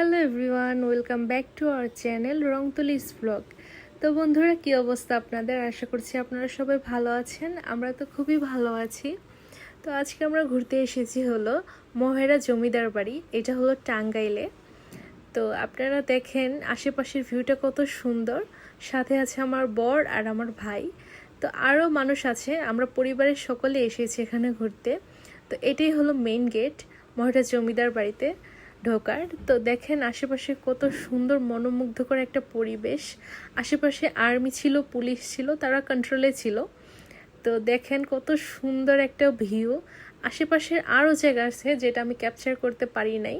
Hello everyone, welcome back to our channel রংতুলিস blog. তো বন্ধুরা, কি অবস্থা আপনাদের? আশা করছি আপনারা সবাই ভালো আছেন, আমরা তো খুবই ভালো আছি। তো আজকে আমরা ঘুরতে এসেছি হলো মহেরা জমিদার বাড়ি, এটা হলো টাঙ্গাইলে। তো আপনারা দেখেন, আশেপাশের ভিউটা কত সুন্দর। সাথে আছে আমার বর আর আমার ভাই। তো আরও মানুষ আছে, আমরা পরিবারের সকলে এসেছি এখানে ঘুরতে। তো এটাই হলো মেইন গেট মহেরা জমিদার বাড়িতে। ঢোকার। তো দেখেন আশেপাশে কত সুন্দর মনোমুগ্ধকর একটা পরিবেশ। আশেপাশে আর্মি ছিল, পুলিশ ছিল, তারা কন্ট্রোলে ছিল। তো দেখেন কত সুন্দর একটা ভিউ। আশেপাশের আরও জায়গা আছে যেটা আমি ক্যাপচার করতে পারি নাই,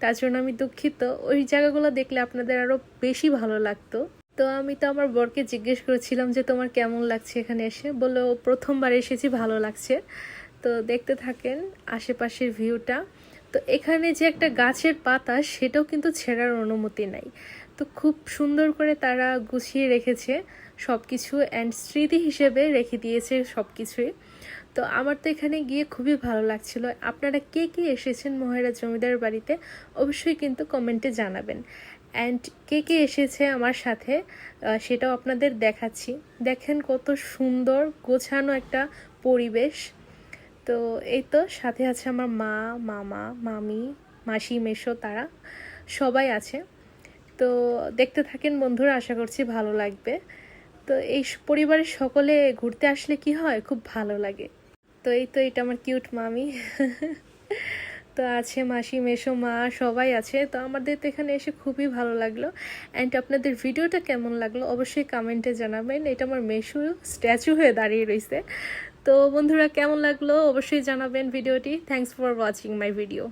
তার জন্য আমি দুঃখিত। ওই জায়গাগুলো দেখলে আপনাদের আরও বেশি ভালো লাগতো। তো আমি তো আমার বরকে জিজ্ঞেস করেছিলাম যে, তোমার কেমন লাগছে এখানে এসে? বলল "ও প্রথমবার এসেছি, ভালো লাগছে। তো দেখতে থাকেন আশেপাশের ভিউটা। তো এখানে যে একটা গাছের পাতা, সেটাও কিন্তু ছেঁড়ার অনুমতি নাই। তো খুব সুন্দর করে তারা গুছিয়ে রেখেছে সব কিছু অ্যান্ড স্মৃতি হিসেবে রেখে দিয়েছে সব কিছুই তো আমার তো এখানে গিয়ে খুবই ভালো লাগছিল। আপনারা কে কে এসেছেন মহেরা জমিদার বাড়িতে, অবশ্যই কিন্তু কমেন্টে জানাবেন। অ্যান্ড কে কে এসেছে আমার সাথে সেটাও আপনাদের দেখাচ্ছি। দেখেন কত সুন্দর গোছানো একটা পরিবেশ। তো এই তো, সাথে আছে আমার মা, মামা, মামি, মাসি মেশো তারা, সবাই আছে। তো দেখতে থাকেন বন্ধুরা, আশা করছি ভালো লাগবে। তো এই পরিবারের সকলে ঘুরতে আসলে কি হয়? খুব ভালো লাগে। তো এই তো, এটা আমার কিউট মামি। তো আছে মাসি মেশো মা, সবাই আছে। তো আমাদের তো এখানে এসে খুবই ভালো লাগল। অ্যান্ড আপনাদের ভিডিওটা কেমন লাগল? অবশ্যই কমেন্টে জানাবেন। এটা আমার মেশু স্ট্যাচু হয়ে দাঁড়িয়ে রয়েছে তো বন্ধুরা কেমন লাগল? অবশ্যই জানাবেন ভিডিওটি। Thanks for watching my video